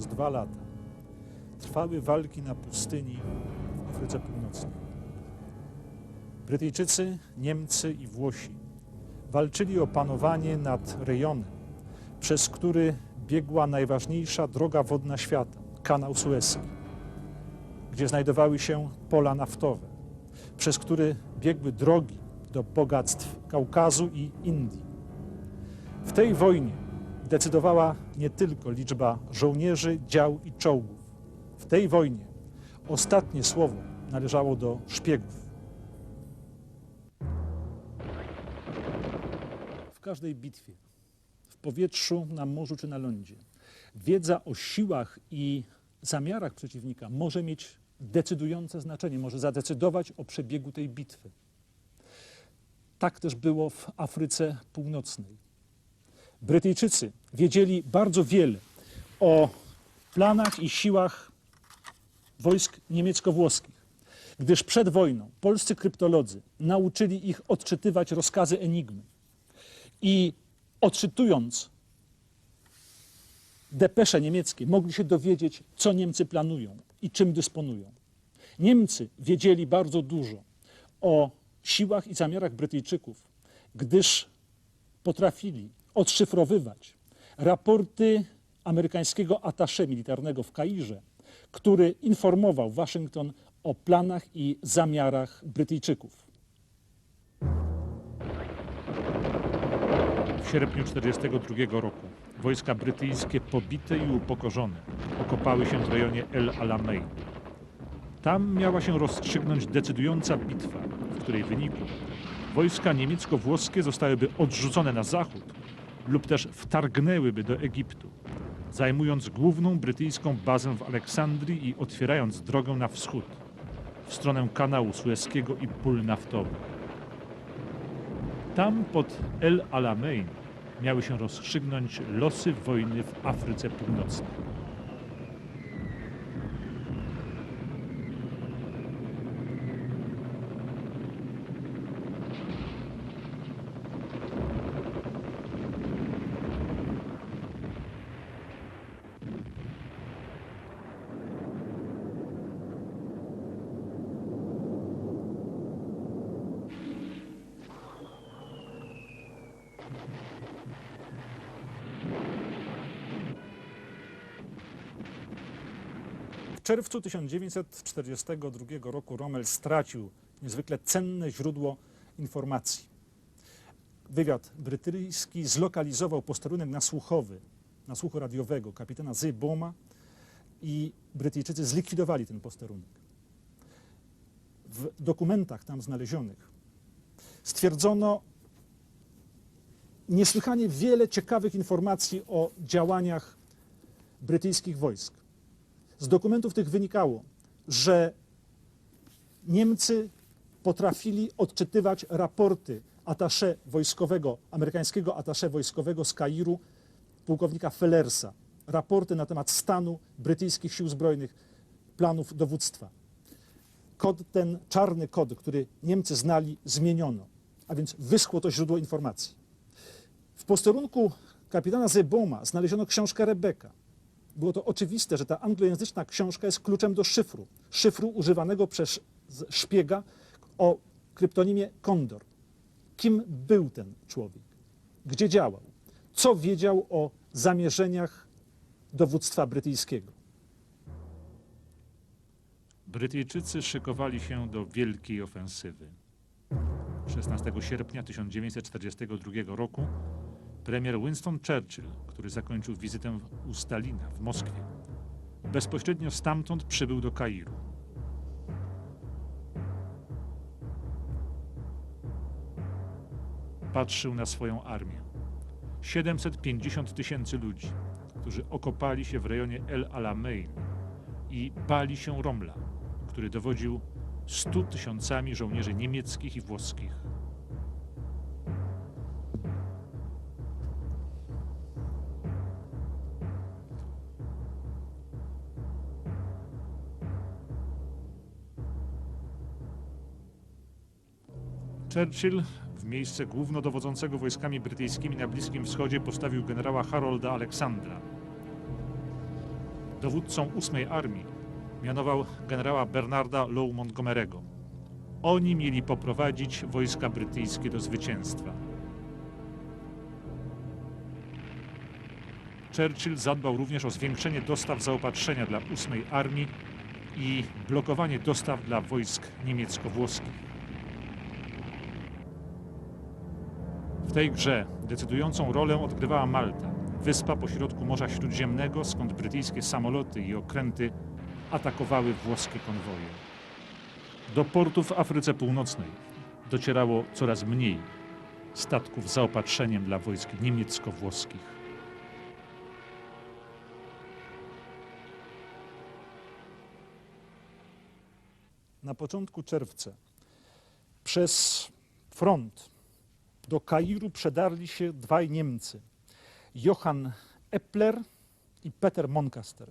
przez dwa lata trwały walki na pustyni w Afryce Północnej. Brytyjczycy, Niemcy i Włosi walczyli o panowanie nad rejonem, przez który biegła najważniejsza droga wodna świata, kanał Sueski, gdzie znajdowały się pola naftowe, przez który biegły drogi do bogactw Kaukazu i Indii. W tej wojnie decydowała nie tylko liczba żołnierzy, dział i czołgów. W tej wojnie ostatnie słowo należało do szpiegów. W każdej bitwie, w powietrzu, na morzu czy na lądzie, wiedza o siłach i zamiarach przeciwnika może mieć decydujące znaczenie, może zadecydować o przebiegu tej bitwy. Tak też było w Afryce Północnej. Brytyjczycy wiedzieli bardzo wiele o planach i siłach wojsk niemiecko-włoskich, gdyż przed wojną polscy kryptolodzy nauczyli ich odczytywać rozkazy Enigmy. I odczytując depesze niemieckie, mogli się dowiedzieć, co Niemcy planują i czym dysponują. Niemcy wiedzieli bardzo dużo o siłach i zamiarach Brytyjczyków, gdyż potrafili odszyfrowywać raporty amerykańskiego attaché militarnego w Kairze, który informował Waszyngton o planach i zamiarach Brytyjczyków. W sierpniu 1942 roku wojska brytyjskie pobite i upokorzone okopały się w rejonie El Alamein. Tam miała się rozstrzygnąć decydująca bitwa, w której wyniku wojska niemiecko-włoskie zostałyby odrzucone na zachód lub też wtargnęłyby do Egiptu, zajmując główną brytyjską bazę w Aleksandrii i otwierając drogę na wschód, w stronę kanału Sueskiego i pól naftowych. Tam pod El Alamein miały się rozstrzygnąć losy wojny w Afryce Północnej. Czerwcu 1942 roku Rommel stracił niezwykle cenne źródło informacji. Wywiad brytyjski zlokalizował posterunek nasłuchowy, nasłuchu radiowego kapitana Zyboma i Brytyjczycy zlikwidowali ten posterunek. W dokumentach tam znalezionych stwierdzono niesłychanie wiele ciekawych informacji o działaniach brytyjskich wojsk. Z dokumentów tych wynikało, że Niemcy potrafili odczytywać raporty atasze wojskowego, amerykańskiego atasze wojskowego z Kairu, pułkownika Fellersa. Raporty na temat stanu brytyjskich sił zbrojnych, planów dowództwa. Kod ten, czarny kod, który Niemcy znali, zmieniono, a więc wyschło to źródło informacji. W posterunku kapitana Zeboma znaleziono książkę Rebeka było to oczywiste, że ta anglojęzyczna książka jest kluczem do szyfru. Szyfru używanego przez szpiega o kryptonimie Kondor. Kim był ten człowiek? Gdzie działał? Co wiedział o zamierzeniach dowództwa brytyjskiego? Brytyjczycy szykowali się do wielkiej ofensywy. 16 sierpnia 1942 roku premier Winston Churchill, który zakończył wizytę u Stalina w Moskwie, bezpośrednio stamtąd przybył do Kairu. Patrzył na swoją armię. 750 tysięcy ludzi, którzy okopali się w rejonie El Alamein i bali się Romla, który dowodził 100 tysiącami żołnierzy niemieckich i włoskich. Churchill w miejsce głównodowodzącego wojskami brytyjskimi na Bliskim Wschodzie postawił generała Harolda Aleksandra. Dowódcą 8 Armii mianował generała Bernarda Low Montgomery'ego. Oni mieli poprowadzić wojska brytyjskie do zwycięstwa. Churchill zadbał również o zwiększenie dostaw zaopatrzenia dla 8 Armii i blokowanie dostaw dla wojsk niemiecko-włoskich. W tej grze decydującą rolę odgrywała Malta, wyspa pośrodku Morza Śródziemnego, skąd brytyjskie samoloty i okręty atakowały włoskie konwoje. Do portów w Afryce Północnej docierało coraz mniej statków z zaopatrzeniem dla wojsk niemiecko-włoskich. Na początku czerwca przez front do Kairu przedarli się dwaj Niemcy, Johann Epler i Peter Moncaster.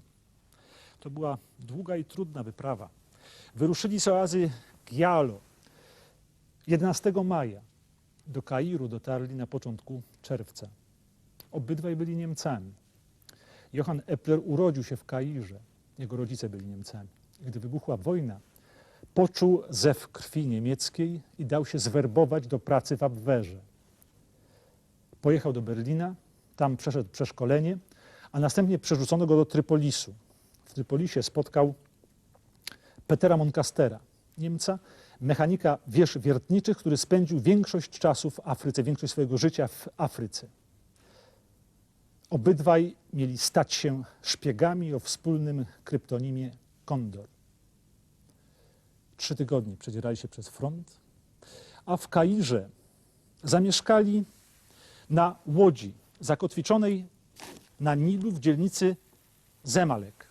To była długa i trudna wyprawa. Wyruszyli z oazy Gialo 11 maja. Do Kairu dotarli na początku czerwca. Obydwaj byli Niemcami. Johann Epler urodził się w Kairze. Jego rodzice byli Niemcami. Gdy wybuchła wojna, poczuł zew krwi niemieckiej i dał się zwerbować do pracy w Abwehrze. Pojechał do Berlina, tam przeszedł przeszkolenie, a następnie przerzucono go do Trypolisu. W Trypolisie spotkał Petera Moncastera, Niemca, mechanika wież wiertniczych, który spędził większość czasu w Afryce, większość swojego życia w Afryce. Obydwaj mieli stać się szpiegami o wspólnym kryptonimie Kondor. Trzy tygodnie przedzierali się przez front, a w Kairze zamieszkali na łodzi zakotwiczonej na Nilu w dzielnicy Zemalek.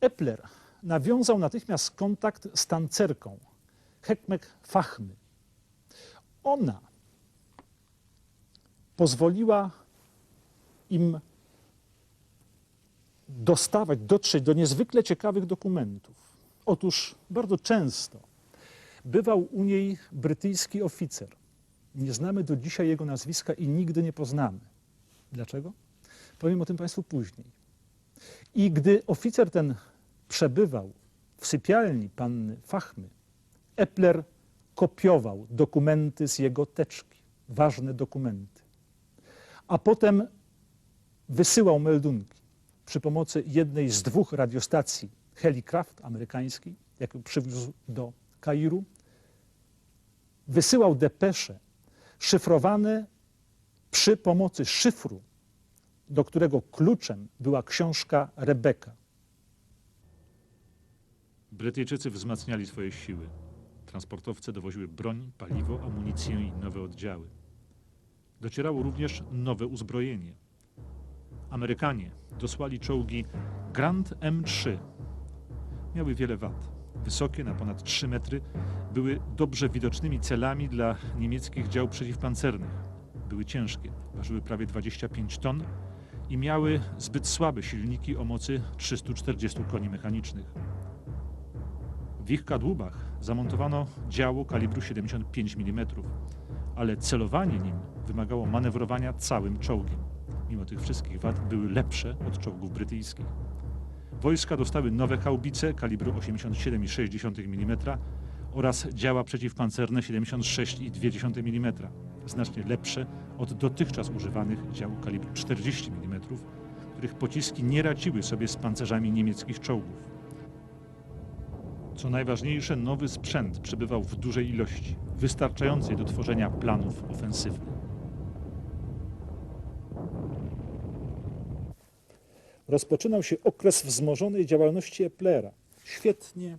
Epler nawiązał natychmiast kontakt z tancerką Hekmek Fachmy. Ona pozwoliła im dostawać, dotrzeć do niezwykle ciekawych dokumentów. Otóż bardzo często bywał u niej brytyjski oficer. Nie znamy do dzisiaj jego nazwiska i nigdy nie poznamy. Dlaczego? Powiem o tym Państwu później. I gdy oficer ten przebywał w sypialni panny Fachmy, Epler kopiował dokumenty z jego teczki, ważne dokumenty. A potem wysyłał meldunki przy pomocy jednej z dwóch radiostacji Helicraft amerykańskiej, jaką przywiózł do Kairu. Wysyłał depesze szyfrowane przy pomocy szyfru, do którego kluczem była książka Rebeka. Brytyjczycy wzmacniali swoje siły. Transportowce dowoziły broń, paliwo, amunicję i nowe oddziały. Docierało również nowe uzbrojenie. Amerykanie dosłali czołgi Grand M3. Miały wiele wad. Wysokie, na ponad 3 metry, były dobrze widocznymi celami dla niemieckich dział przeciwpancernych. Były ciężkie, ważyły prawie 25 ton i miały zbyt słabe silniki o mocy 340 koni mechanicznych. W ich kadłubach zamontowano działo kalibru 75 mm, ale celowanie nim wymagało manewrowania całym czołgiem. Mimo tych wszystkich wad były lepsze od czołgów brytyjskich. Wojska dostały nowe haubice kalibru 87,6 mm oraz działa przeciwpancerne 76,2 mm, znacznie lepsze od dotychczas używanych dział kalibru 40 mm, których pociski nie radziły sobie z pancerzami niemieckich czołgów. Co najważniejsze, nowy sprzęt przybywał w dużej ilości, wystarczającej do tworzenia planów ofensywnych. Rozpoczynał się okres wzmożonej działalności Eplera. Świetnie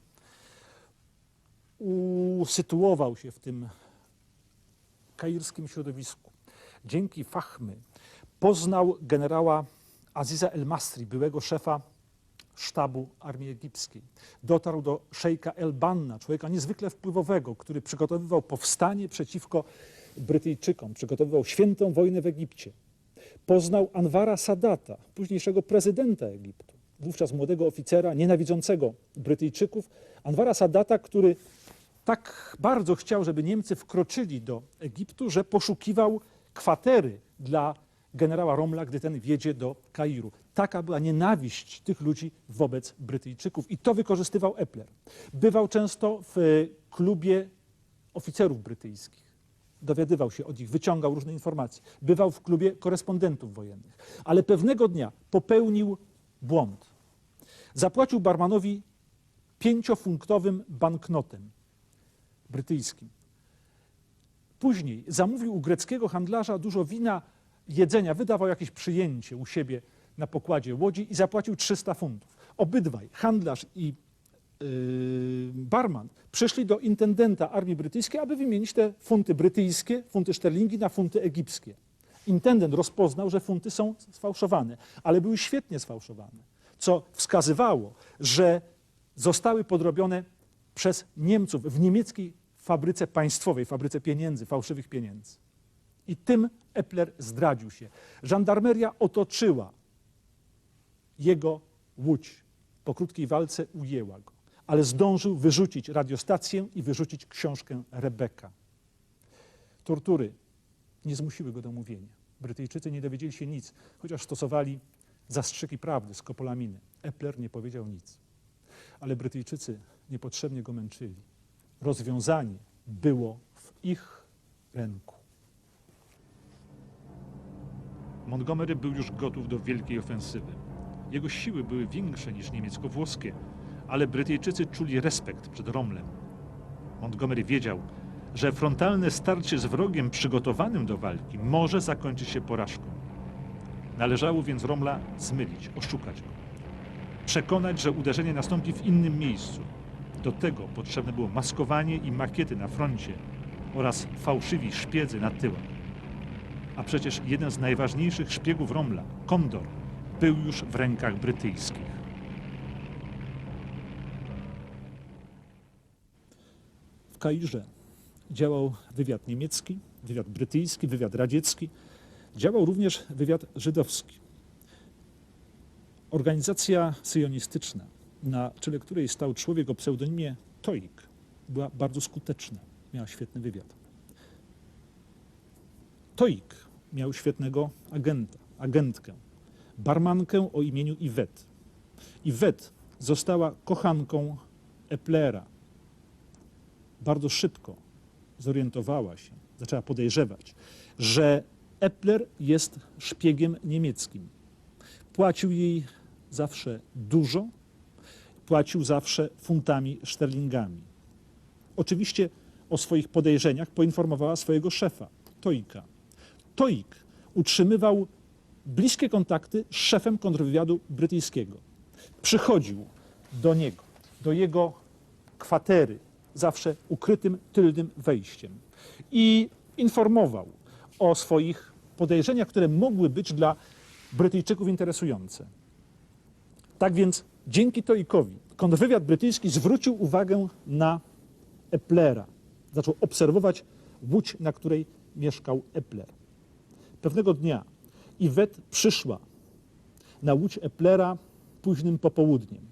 usytuował się w tym kairskim środowisku. Dzięki Fachmy poznał generała Aziza El-Masri, byłego szefa sztabu armii egipskiej. Dotarł do szejka El-Banna, człowieka niezwykle wpływowego, który przygotowywał powstanie przeciwko Brytyjczykom, przygotowywał świętą wojnę w Egipcie. Poznał Anwara Sadata, późniejszego prezydenta Egiptu, wówczas młodego oficera nienawidzącego Brytyjczyków. Anwara Sadata, który tak bardzo chciał, żeby Niemcy wkroczyli do Egiptu, że poszukiwał kwatery dla generała Romla, gdy ten wjedzie do Kairu. Taka była nienawiść tych ludzi wobec Brytyjczyków i to wykorzystywał Epler. Bywał często w klubie oficerów brytyjskich. Dowiadywał się od nich, wyciągał różne informacje. Bywał w klubie korespondentów wojennych. Ale pewnego dnia popełnił błąd. Zapłacił barmanowi pięciofuntowym banknotem brytyjskim. Później zamówił u greckiego handlarza dużo wina, jedzenia, wydawał jakieś przyjęcie u siebie na pokładzie łodzi i zapłacił 300 funtów. Obydwaj, handlarz i barman, przyszli do intendenta armii brytyjskiej, aby wymienić te funty brytyjskie, funty szterlingi na funty egipskie. Intendent rozpoznał, że funty są sfałszowane, ale były świetnie sfałszowane, co wskazywało, że zostały podrobione przez Niemców w niemieckiej fabryce państwowej, fabryce pieniędzy, fałszywych pieniędzy. I tym Epler zdradził się. Żandarmeria otoczyła jego łódź. Po krótkiej walce ujęła go, ale zdążył wyrzucić radiostację i wyrzucić książkę Rebeka. Tortury nie zmusiły go do mówienia. Brytyjczycy nie dowiedzieli się nic, chociaż stosowali zastrzyki prawdy, skopolaminy. Epler nie powiedział nic. Ale Brytyjczycy niepotrzebnie go męczyli. Rozwiązanie było w ich ręku. Montgomery był już gotów do wielkiej ofensywy. Jego siły były większe niż niemiecko-włoskie, ale Brytyjczycy czuli respekt przed Romlem. Montgomery wiedział, że frontalne starcie z wrogiem przygotowanym do walki może zakończyć się porażką. Należało więc Romla zmylić, oszukać go. Przekonać, że uderzenie nastąpi w innym miejscu. Do tego potrzebne było maskowanie i makiety na froncie oraz fałszywi szpiedzy na tyłach. A przecież jeden z najważniejszych szpiegów Romla, Kondor, był już w rękach brytyjskich. W Kairze działał wywiad niemiecki, wywiad brytyjski, wywiad radziecki. Działał również wywiad żydowski. Organizacja syjonistyczna, na czele której stał człowiek o pseudonimie Toik, była bardzo skuteczna. Miała świetny wywiad. Toik miał świetnego agenta, agentkę, barmankę o imieniu Iwet. Iwet została kochanką Eplera. Bardzo szybko zorientowała się, zaczęła podejrzewać, że Epler jest szpiegiem niemieckim. Płacił jej zawsze dużo, płacił zawsze funtami szterlingami. Oczywiście o swoich podejrzeniach poinformowała swojego szefa, Toika. Toik utrzymywał bliskie kontakty z szefem kontrwywiadu brytyjskiego. Przychodził do niego, do jego kwatery, zawsze ukrytym tylnym wejściem i informował o swoich podejrzeniach, które mogły być dla Brytyjczyków interesujące. Tak więc dzięki Toikowi kontrwywiad brytyjski zwrócił uwagę na Eplera. Zaczął obserwować łódź, na której mieszkał Epler. Pewnego dnia Iwet przyszła na łódź Eplera późnym popołudniem.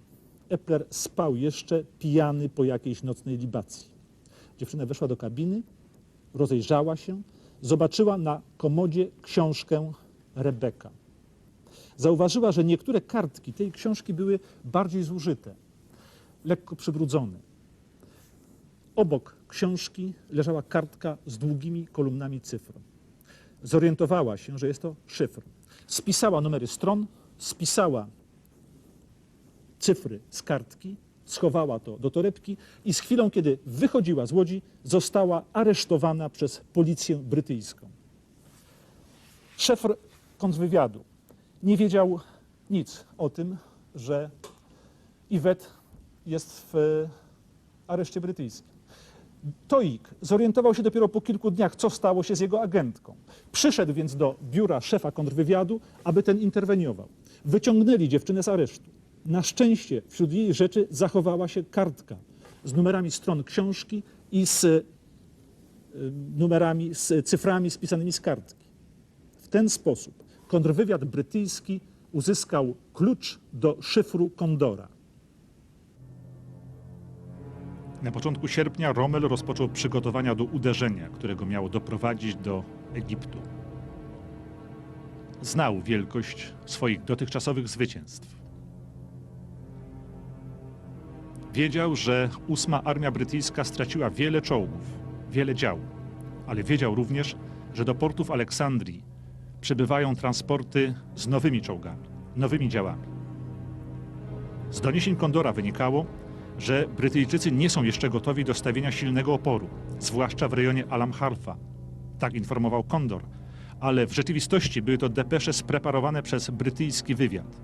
Epler spał jeszcze pijany po jakiejś nocnej libacji. Dziewczyna weszła do kabiny, rozejrzała się, zobaczyła na komodzie książkę Rebeka. Zauważyła, że niektóre kartki tej książki były bardziej zużyte, lekko przybrudzone. Obok książki leżała kartka z długimi kolumnami cyfr. Zorientowała się, że jest to szyfr. Spisała numery stron, spisała cyfry z kartki, schowała to do torebki i z chwilą, kiedy wychodziła z łodzi, została aresztowana przez policję brytyjską. Szef kontrwywiadu nie wiedział nic o tym, że Iwet jest w areszcie brytyjskim. Toik zorientował się dopiero po kilku dniach, co stało się z jego agentką. Przyszedł więc do biura szefa kontrwywiadu, aby ten interweniował. Wyciągnęli dziewczynę z aresztu. Na szczęście wśród jej rzeczy zachowała się kartka z numerami stron książki i z y, numerami, z cyframi spisanymi z kartki. W ten sposób kontrwywiad brytyjski uzyskał klucz do szyfru Kondora. Na początku sierpnia Rommel rozpoczął przygotowania do uderzenia, którego miało doprowadzić do Egiptu. znał wielkość swoich dotychczasowych zwycięstw. Wiedział, że ósma armia brytyjska straciła wiele czołgów, wiele dział, ale wiedział również, że do portów Aleksandrii przybywają transporty z nowymi czołgami, nowymi działami. Z doniesień Kondora wynikało, że Brytyjczycy nie są jeszcze gotowi do stawienia silnego oporu, zwłaszcza w rejonie Alam Harfa. Tak informował Kondor, ale w rzeczywistości były to depesze spreparowane przez brytyjski wywiad.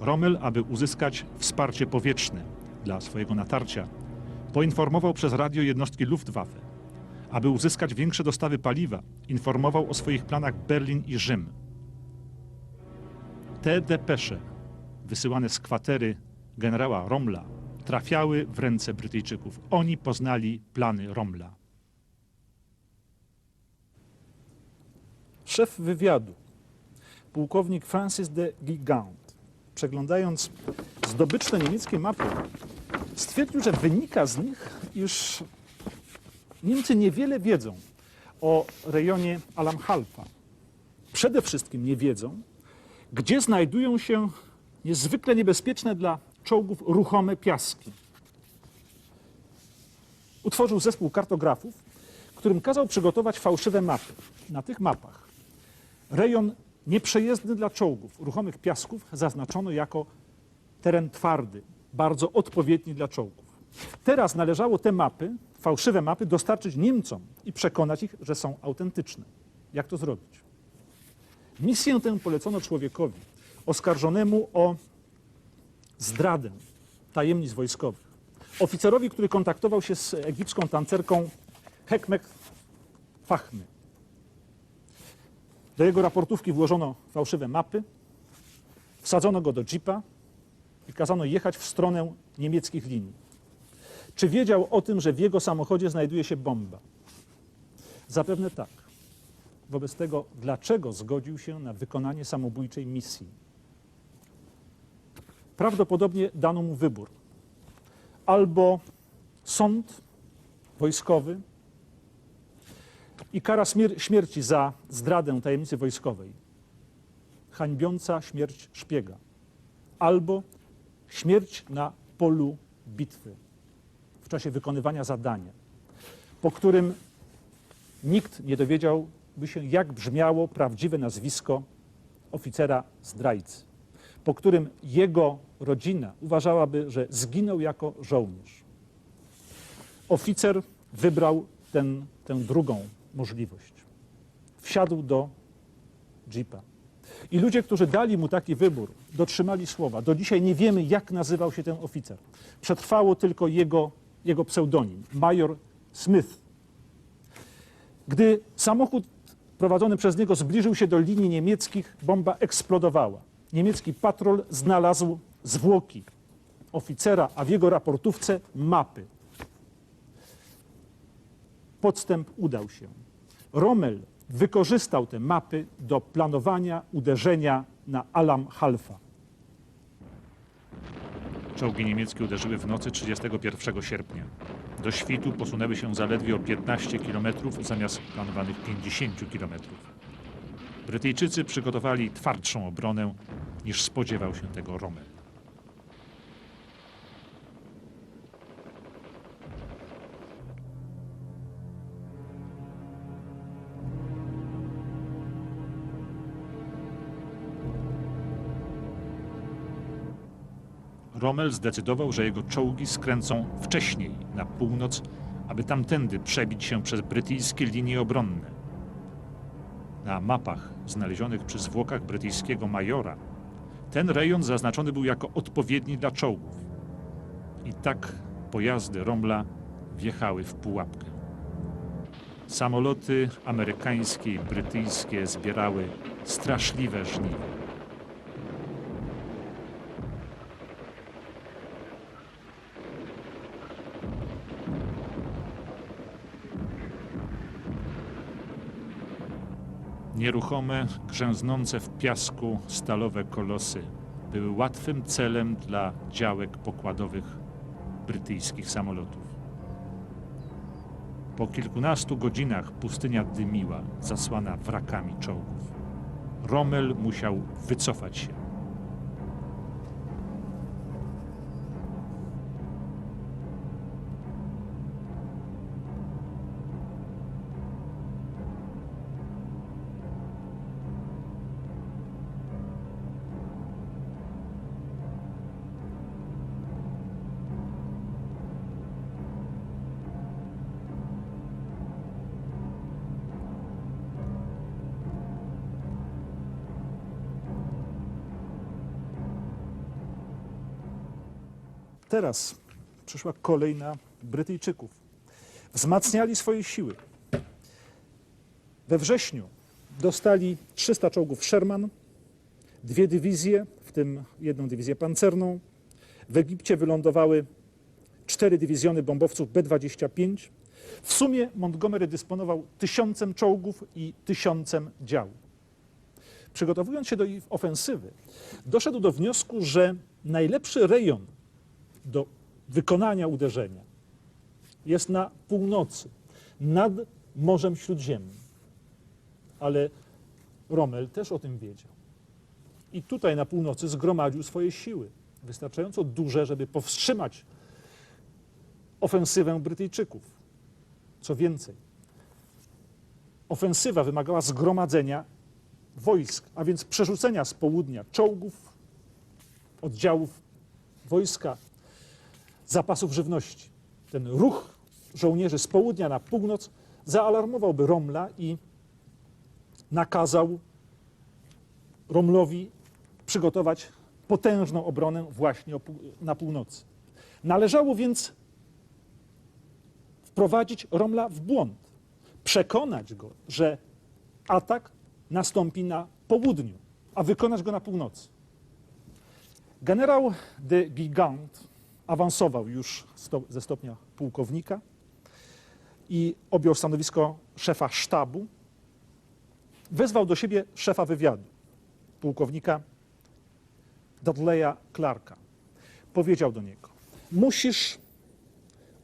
Rommel, aby uzyskać wsparcie powietrzne dla swojego natarcia, poinformował przez radio jednostki Luftwaffe. Aby uzyskać większe dostawy paliwa, informował o swoich planach Berlin i Rzym. Te depesze, wysyłane z kwatery generała Rommla, trafiały w ręce Brytyjczyków. Oni poznali plany Rommla. Szef wywiadu, pułkownik Francis de Gigant, przeglądając zdobyczne niemieckie mapy, stwierdził, że wynika z nich, iż Niemcy niewiele wiedzą o rejonie Alamhalfa. Przede wszystkim nie wiedzą, gdzie znajdują się niezwykle niebezpieczne dla czołgów ruchome piaski. Utworzył zespół kartografów, którym kazał przygotować fałszywe mapy. Na tych mapach rejon nieprzejezdny dla czołgów, ruchomych piasków zaznaczono jako teren twardy, bardzo odpowiedni dla czołgów. Teraz należało te mapy, fałszywe mapy, dostarczyć Niemcom i przekonać ich, że są autentyczne. Jak to zrobić? Misję tę polecono człowiekowi oskarżonemu o zdradę tajemnic wojskowych. Oficerowi, który kontaktował się z egipską tancerką Hekmek Fahmy. Do jego raportówki włożono fałszywe mapy, wsadzono go do jeepa i kazano jechać w stronę niemieckich linii. Czy wiedział o tym, że w jego samochodzie znajduje się bomba? Zapewne tak. Wobec tego, dlaczego zgodził się na wykonanie samobójczej misji? Prawdopodobnie dano mu wybór. Albo sąd wojskowy i kara śmier- śmierci za zdradę tajemnicy wojskowej, hańbiąca śmierć szpiega, albo śmierć na polu bitwy w czasie wykonywania zadania, po którym nikt nie dowiedziałby się, jak brzmiało prawdziwe nazwisko oficera zdrajcy, po którym jego rodzina uważałaby, że zginął jako żołnierz. Oficer wybrał ten, tę drugą możliwość. Wsiadł do jeepa. I ludzie, którzy dali mu taki wybór, dotrzymali słowa. Do dzisiaj nie wiemy, jak nazywał się ten oficer. Przetrwało tylko jego, jego pseudonim, major Smith. Gdy samochód prowadzony przez niego zbliżył się do linii niemieckich, bomba eksplodowała. Niemiecki patrol znalazł zwłoki oficera, a w jego raportówce mapy. Podstęp udał się. Rommel wykorzystał te mapy do planowania uderzenia na Alam Halfa. Czołgi niemieckie uderzyły w nocy 31 sierpnia. Do świtu posunęły się zaledwie o 15 km zamiast planowanych 50 km. Brytyjczycy przygotowali twardszą obronę niż spodziewał się tego Rommel. Rommel zdecydował, że jego czołgi skręcą wcześniej na północ, aby tamtędy przebić się przez brytyjskie linie obronne. Na mapach znalezionych przy zwłokach brytyjskiego majora ten rejon zaznaczony był jako odpowiedni dla czołgów. I tak pojazdy Rommla wjechały w pułapkę. Samoloty amerykańskie i brytyjskie zbierały straszliwe żniwo. Nieruchome, grzęznące w piasku stalowe kolosy były łatwym celem dla działek pokładowych brytyjskich samolotów. Po kilkunastu godzinach pustynia dymiła, zasłana wrakami czołgów. Rommel musiał wycofać się. Teraz przyszła kolej na Brytyjczyków. Wzmacniali swoje siły. We wrześniu dostali 300 czołgów Sherman, dwie dywizje, w tym jedną dywizję pancerną. W Egipcie wylądowały cztery dywizjony bombowców B-25. W sumie Montgomery dysponował tysiącem czołgów i tysiącem dział. Przygotowując się do ich ofensywy, doszedł do wniosku, że najlepszy rejon do wykonania uderzenia jest na północy, nad Morzem Śródziemnym. Ale Rommel też o tym wiedział. I tutaj na północy zgromadził swoje siły, wystarczająco duże, żeby powstrzymać ofensywę Brytyjczyków. Co więcej, ofensywa wymagała zgromadzenia wojsk, a więc przerzucenia z południa czołgów, oddziałów wojska, zapasów żywności. Ten ruch żołnierzy z południa na północ zaalarmowałby Romla i nakazał Romlowi przygotować potężną obronę właśnie na północy. Należało więc wprowadzić Romla w błąd, przekonać go, że atak nastąpi na południu, a wykonać go na północy. Generał de Gigant awansował już ze stopnia pułkownika i objął stanowisko szefa sztabu. Wezwał do siebie szefa wywiadu, pułkownika Dudleya Clarka. Powiedział do niego: Musisz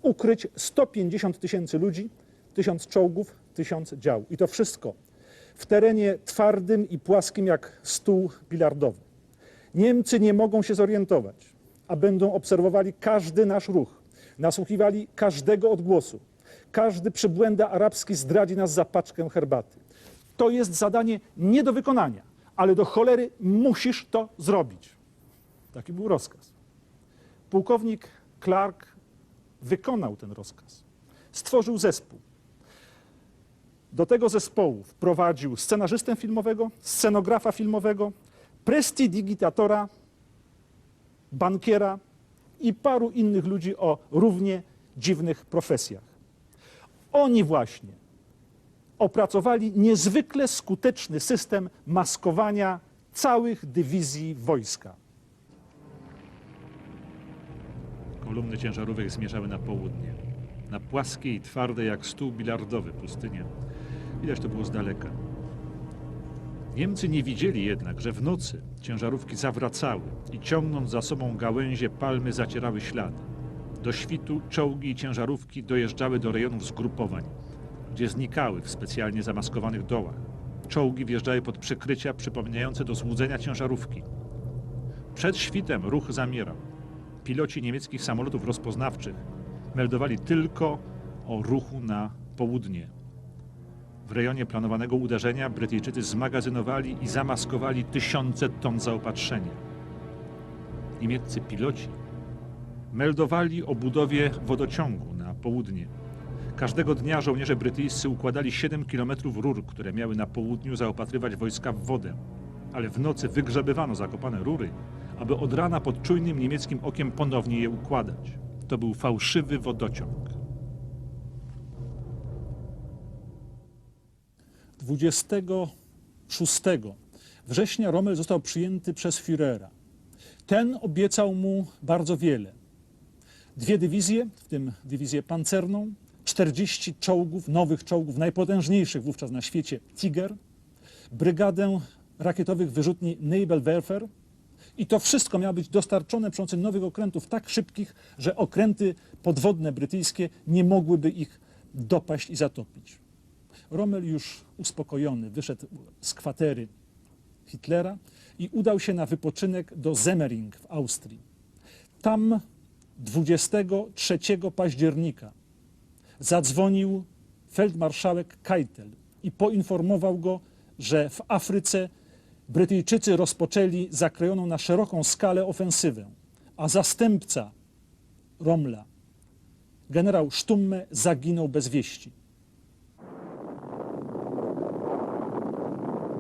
ukryć 150 tysięcy ludzi, tysiąc czołgów, tysiąc dział. I to wszystko w terenie twardym i płaskim jak stół bilardowy. Niemcy nie mogą się zorientować, a będą obserwowali każdy nasz ruch, nasłuchiwali każdego odgłosu. Każdy przybłęda arabski zdradzi nas za paczkę herbaty. To jest zadanie nie do wykonania, ale do cholery musisz to zrobić. Taki był rozkaz. Pułkownik Clark wykonał ten rozkaz. Stworzył zespół. Do tego zespołu wprowadził scenarzystę filmowego, scenografa filmowego, prestidigitatora, bankiera i paru innych ludzi o równie dziwnych profesjach. Oni właśnie opracowali niezwykle skuteczny system maskowania całych dywizji wojska. Kolumny ciężarówek zmierzały na południe. Na płaskiej i twardej jak stół bilardowy pustynię. Widać to było z daleka. Niemcy nie widzieli jednak, że w nocy ciężarówki zawracały i ciągnąc za sobą gałęzie palmy zacierały ślady. Do świtu czołgi i ciężarówki dojeżdżały do rejonów zgrupowań, gdzie znikały w specjalnie zamaskowanych dołach. Czołgi wjeżdżały pod przykrycia przypominające do złudzenia ciężarówki. Przed świtem ruch zamierał. Piloci niemieckich samolotów rozpoznawczych meldowali tylko o ruchu na południe. W rejonie planowanego uderzenia Brytyjczycy zmagazynowali i zamaskowali tysiące ton zaopatrzenia. Niemieccy piloci meldowali o budowie wodociągu na południe. Każdego dnia żołnierze brytyjscy układali 7 km rur, które miały na południu zaopatrywać wojska w wodę. Ale w nocy wygrzebywano zakopane rury, aby od rana pod czujnym niemieckim okiem ponownie je układać. To był fałszywy wodociąg. 26 września Rommel został przyjęty przez Führera. Ten obiecał mu bardzo wiele. Dwie dywizje, w tym dywizję pancerną, 40 czołgów, nowych czołgów, najpotężniejszych wówczas na świecie Tiger, brygadę rakietowych wyrzutni Naval Warfare i to wszystko miało być dostarczone przy pomocy nowych okrętów tak szybkich, że okręty podwodne brytyjskie nie mogłyby ich dopaść i zatopić. Rommel już uspokojony wyszedł z kwatery Hitlera i udał się na wypoczynek do Semmering w Austrii. Tam 23 października zadzwonił feldmarszałek Keitel i poinformował go, że w Afryce Brytyjczycy rozpoczęli zakrojoną na szeroką skalę ofensywę, a zastępca Rommla, generał Stumme, zaginął bez wieści.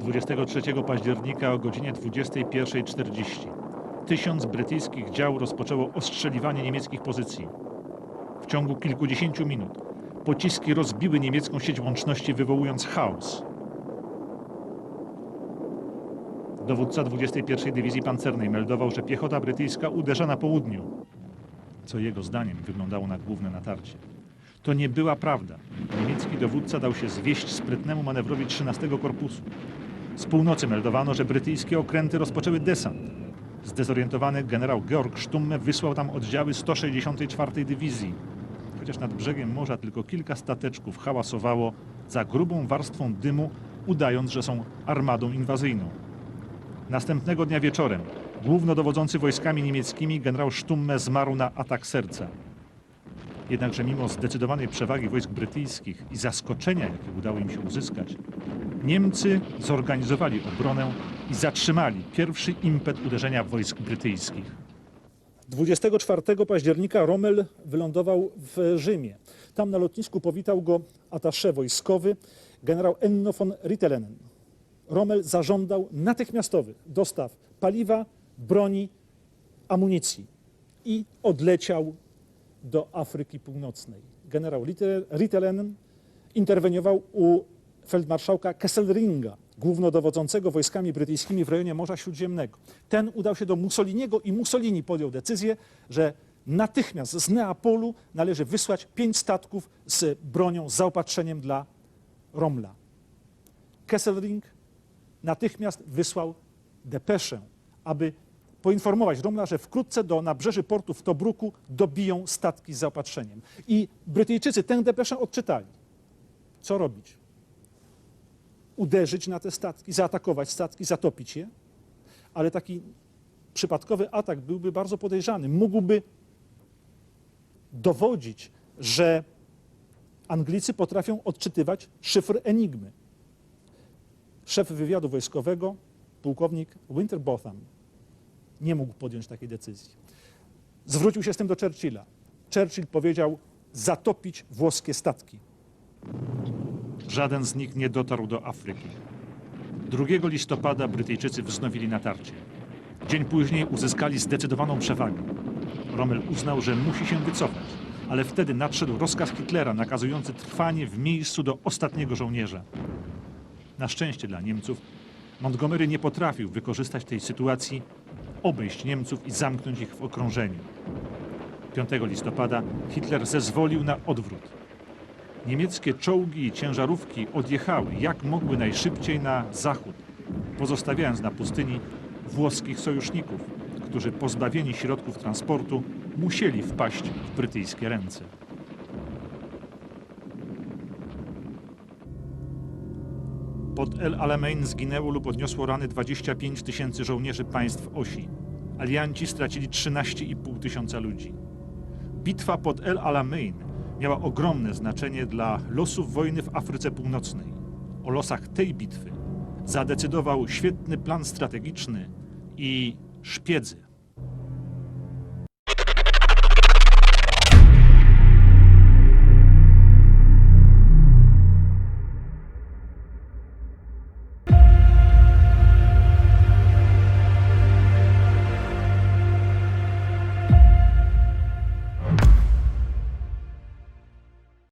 23 października o godzinie 21.40 tysiąc brytyjskich dział rozpoczęło ostrzeliwanie niemieckich pozycji. W ciągu kilkudziesięciu minut pociski rozbiły niemiecką sieć łączności, wywołując chaos. Dowódca 21 Dywizji Pancernej meldował, że piechota brytyjska uderza na południu, co jego zdaniem wyglądało na główne natarcie. To nie była prawda. Niemiecki dowódca dał się zwieść sprytnemu manewrowi 13 Korpusu. Z północy meldowano, że brytyjskie okręty rozpoczęły desant. Zdezorientowany generał Georg Stumme wysłał tam oddziały 164 Dywizji. Chociaż nad brzegiem morza tylko kilka stateczków hałasowało za grubą warstwą dymu, udając, że są armadą inwazyjną. Następnego dnia wieczorem głównodowodzący wojskami niemieckimi generał Stumme zmarł na atak serca. Jednakże mimo zdecydowanej przewagi wojsk brytyjskich i zaskoczenia, jakie udało im się uzyskać, Niemcy zorganizowali obronę i zatrzymali pierwszy impet uderzenia wojsk brytyjskich. 24 października Rommel wylądował w Rzymie. Tam na lotnisku powitał go atasze wojskowy generał Enno von Rittelenen. Rommel zażądał natychmiastowych dostaw paliwa, broni, amunicji i odleciał do Afryki Północnej. Generał Rittelenen interweniował u feldmarszałka Kesselringa, głównodowodzącego wojskami brytyjskimi w rejonie Morza Śródziemnego. Ten udał się do Mussoliniego i Mussolini podjął decyzję, że natychmiast z Neapolu należy wysłać pięć statków z bronią, z zaopatrzeniem dla Rommla. Kesselring natychmiast wysłał depeszę, aby poinformować Rommla, że wkrótce do nabrzeży portu w Tobruku dobiją statki z zaopatrzeniem. I Brytyjczycy tę depeszę odczytali. Co robić? Uderzyć na te statki, zaatakować statki, zatopić je? Ale taki przypadkowy atak byłby bardzo podejrzany. Mógłby dowodzić, że Anglicy potrafią odczytywać szyfr enigmy. Szef wywiadu wojskowego, pułkownik Winterbotham, nie mógł podjąć takiej decyzji. Zwrócił się z tym do Churchilla. Churchill powiedział zatopić włoskie statki. Żaden z nich nie dotarł do Afryki. 2 listopada Brytyjczycy wznowili natarcie. Dzień później uzyskali zdecydowaną przewagę. Rommel uznał, że musi się wycofać, ale wtedy nadszedł rozkaz Hitlera nakazujący trwanie w miejscu do ostatniego żołnierza. Na szczęście dla Niemców Montgomery nie potrafił wykorzystać tej sytuacji, obejść Niemców i zamknąć ich w okrążeniu. 5 listopada Hitler zezwolił na odwrót. Niemieckie czołgi i ciężarówki odjechały jak mogły najszybciej na zachód, pozostawiając na pustyni włoskich sojuszników, którzy pozbawieni środków transportu musieli wpaść w brytyjskie ręce. Pod El Alamein zginęło lub odniosło rany 25 tysięcy żołnierzy państw osi. Alianci stracili 13,5 tysiąca ludzi. Bitwa pod El Alamein miała ogromne znaczenie dla losów wojny w Afryce Północnej. O losach tej bitwy zadecydował świetny plan strategiczny i szpiedzy